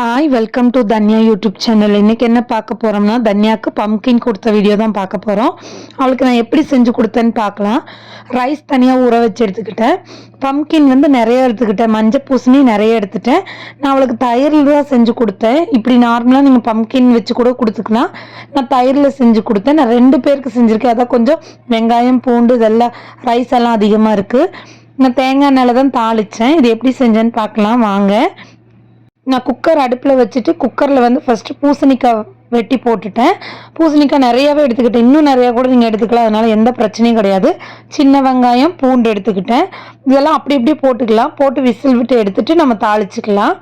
Hi welcome to Tanya YouTube channel இன்னைக்கு என்ன பார்க்க போகிறோம்னா தன்யாவுக்கு பம்கின் கொடுத்த வீடியோ தான் பார்க்க போகிறோம் அவளுக்கு நான் எப்படி செஞ்சு கொடுத்தேன்னு பார்க்கலாம். ரைஸ் தனியாக ஊற வச்சு எடுத்துக்கிட்டேன். பம்கின் வந்து நிறைய எடுத்துக்கிட்டேன். மஞ்சள் பூசணி நிறைய எடுத்துட்டேன். நான் அவளுக்கு தயிரில் தான் செஞ்சு கொடுத்தேன். இப்படி நார்மலாக நீங்கள் பம்கின் வச்சு கூட கொடுத்துக்கலாம். நான் தயிரில் செஞ்சு கொடுத்தேன். நான் ரெண்டு பேருக்கு செஞ்சுருக்கேன். அதான் கொஞ்சம் வெங்காயம் பூண்டு இதெல்லாம் ரைஸ் எல்லாம் அதிகமாக இருக்குது நான் தேங்காய் எண்ணெயில் தான் தாளித்தேன் இது எப்படி செஞ்சேன்னு பார்க்கலாம். வாங்க. நான் குக்கர் அடுப்பில் வச்சுட்டு குக்கரில் வந்து ஃபஸ்ட்டு பூசணிக்காய் வெட்டி போட்டுட்டேன். பூசணிக்காய் நிறையாவே எடுத்துக்கிட்டேன். இன்னும் நிறையா கூட நீங்கள் எடுத்துக்கலாம். அதனால் எந்த பிரச்சனையும் கிடையாது. சின்ன வெங்காயம் பூண்டு எடுத்துக்கிட்டேன். இதெல்லாம் அப்படி இப்படி போட்டுக்கலாம். போட்டு விசில் விட்டு எடுத்துட்டு நம்ம தாளிச்சுக்கலாம்.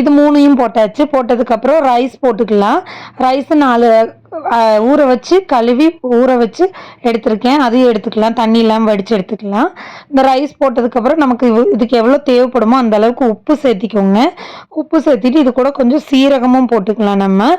இது மூணையும் போட்டாச்சு. போட்டதுக்கப்புறம் ரைஸ் போட்டுக்கலாம். ரைஸ் நாலு ஊற வச்சு கழுவி ஊற வச்சு எடுத்திருக்கேன். அதையும் எடுத்துக்கலாம். தண்ணி இல்லாமல் வடித்து எடுத்துக்கலாம். இந்த ரைஸ் போட்டதுக்கப்புறம் நமக்கு இதுக்கு எவ்வளோ தேவைப்படுமோ அந்த அளவுக்கு உப்பு சேர்த்திக்கோங்க. உப்பு சேர்த்திட்டு இது கூட கொஞ்சம் சீரகமும் போட்டுக்கலாம் நம்ம.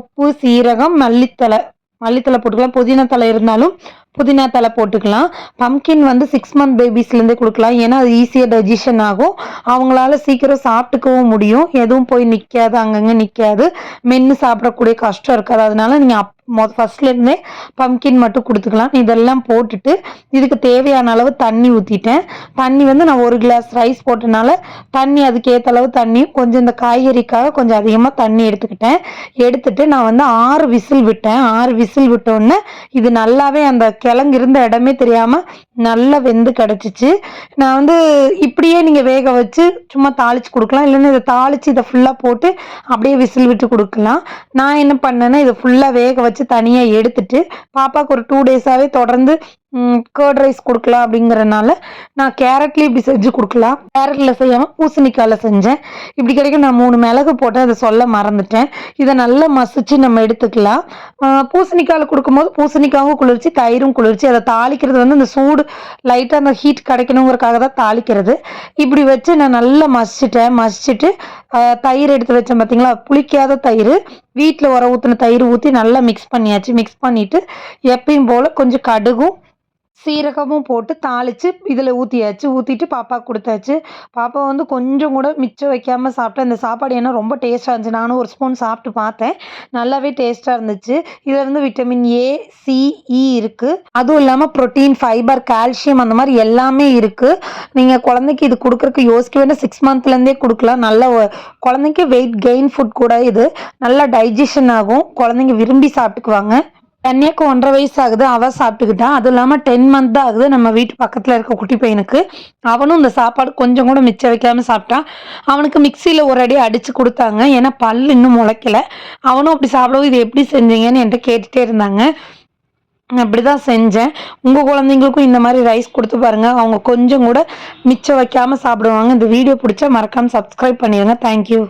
உப்பு சீரகம் மல்லித்தலை மல்லித்தலை போட்டுக்கலாம். புதினா தலை இருந்தாலும் புதினா தலை போட்டுக்கலாம். பம்கின் வந்து சிக்ஸ் மந்த் பேபிஸ்லேருந்தே கொடுக்கலாம். ஏன்னா அது ஈஸியாக டைஜஷன் ஆகும். அவங்களால சீக்கிரம் சாப்பிட்டுக்கவும் முடியும். எதுவும் போய் நிற்காது அங்கங்கே நிற்காது மென்று சாப்பிடக்கூடிய கஷ்டம் இருக்காது. அதனால நீங்கள் அப் மொ ஃபஸ்ட்லேருந்தே பம்கின் மட்டும் கொடுத்துக்கலாம். இதெல்லாம் போட்டுட்டு இதுக்கு தேவையான அளவு தண்ணி ஊற்றிட்டேன் தண்ணி வந்து நான் ஒரு கிளாஸ் ரைஸ் போட்டனால தண்ணி அதுக்கேற்ற அளவு தண்ணி கொஞ்சம் இந்த காய்கறிக்காக கொஞ்சம் அதிகமாக தண்ணி எடுத்துக்கிட்டேன். எடுத்துட்டு நான் வந்து ஆறு விசில் விட்டேன். ஆறு விசில் விட்டோன்னே இது நல்லாவே அந்த கிழங்கு இருந்த இடமே தெரியாமல் நல்லா வெந்து கிடச்சிச்சு. நான் வந்து இப்படியே நீங்கள் வேக வச்சு சும்மா தாளிச்சு கொடுக்கலாம். இல்லைன்னா இதை தாளிச்சு இதை ஃபுல்லாக போட்டு அப்படியே விசில் விட்டு கொடுக்கலாம். நான் என்ன பண்ணேன்னா இதை ஃபுல்லாக வேக வச்சு தனியாக எடுத்துட்டு பாப்பாவுக்கு ஒரு டூ டேஸாகவே தொடர்ந்து கேர்ட் ரைஸ் கொடுக்கலாம் அப்படிங்கிறனால நான் கேரட்லேயும் இப்படி செஞ்சு கொடுக்கலாம். கேரட்டில் செய்யாமல் பூசணிக்காயில் செஞ்சேன். இப்படி கிடைக்கும் நான் மூணு மிளகு போட்டு அதை சொல்ல மறந்துட்டேன். இதை நல்லா மசிச்சு நம்ம எடுத்துக்கலாம். பூசணிக்காயில் கொடுக்கும்போது பூசணிக்காவும் குளிர்ச்சி தயிரும் குளிர்ச்சி. அதை தாளிக்கிறது வந்து அந்த சூடு லைட்டாக அந்த ஹீட் கிடைக்கணுங்கிறதுக்காக தான் தாளிக்கிறது. இப்படி வச்சு நான் நல்லா மசிச்சிட்டேன். மசிச்சுட்டு தயிர் எடுத்து வச்சேன் பார்த்தீங்களா புளிக்காத தயிர். வீட்டில் உர ஊற்றின தயிர் ஊற்றி நல்லா மிக்ஸ் பண்ணியாச்சு. மிக்ஸ் பண்ணிவிட்டு எப்பயும் போல் கொஞ்சம் கடுகும். சீரகமும் போட்டு தாளித்து இதில் ஊற்றியாச்சு ஊற்றிட்டு பாப்பாவுக்கு கொடுத்தாச்சு. பாப்பா வந்து கொஞ்சம் கூட மிச்சம் வைக்காமல் சாப்பிட்டா இந்த சாப்பாடு ஏன்னா ரொம்ப டேஸ்ட்டாக இருந்துச்சு. நானும் ஒரு ஸ்பூன் சாப்பிட்டு பார்த்தேன். நல்லாவே டேஸ்ட்டாக இருந்துச்சு. இதில் வந்து விட்டமின் ஏ சிஇ e இருக்குது அதுவும் இல்லாமல் ப்ரோட்டீன் ஃபைபர் கால்சியம் அந்த மாதிரி எல்லாமே இருக்குது நீங்கள் குழந்தைக்கு இது கொடுக்குறக்கு யோசிக்க வேண்டாம். சிக்ஸ் மந்த்லேருந்தே கொடுக்கலாம். நல்ல குழந்தைக்கு வெயிட் கெயின் ஃபுட் கூட இது. நல்லா டைஜஷன் ஆகும். குழந்தைங்க விரும்பி சாப்பிட்டுக்குவாங்க. தன்யாக்கு ஒன்றரை வயசு ஆகுது அவள் சாப்பிட்டுக்கிட்டான் அதுவும் இல்லாமல் டென் மந்த் தான் ஆகுது. நம்ம வீட்டு பக்கத்தில் இருக்க குட்டி பையனுக்கு. அவனும் இந்த சாப்பாடு கொஞ்சம் கூட மிச்சம் வைக்காம சாப்பிட்டான் அவனுக்கு மிக்சியில் ஒரு அடி அடித்து கொடுத்தாங்க. ஏன்னா பல் இன்னும் முளைக்கல. அவனும் அப்படி சாப்பிடவும் இது எப்படி செஞ்சீங்கன்னு என்கிட்ட கேட்டுகிட்டே இருந்தாங்க. அப்படி தான் செஞ்சேன். உங்கள் குழந்தைங்களுக்கும் இந்த மாதிரி ரைஸ் கொடுத்து பாருங்கள் அவங்க கொஞ்சம் கூட மிச்சம் வைக்காமல் சாப்பிடுவாங்க. இந்த வீடியோ பிடிச்சா மறக்காமல் சப்ஸ்கிரைப் பண்ணிடுங்க. தேங்க்யூ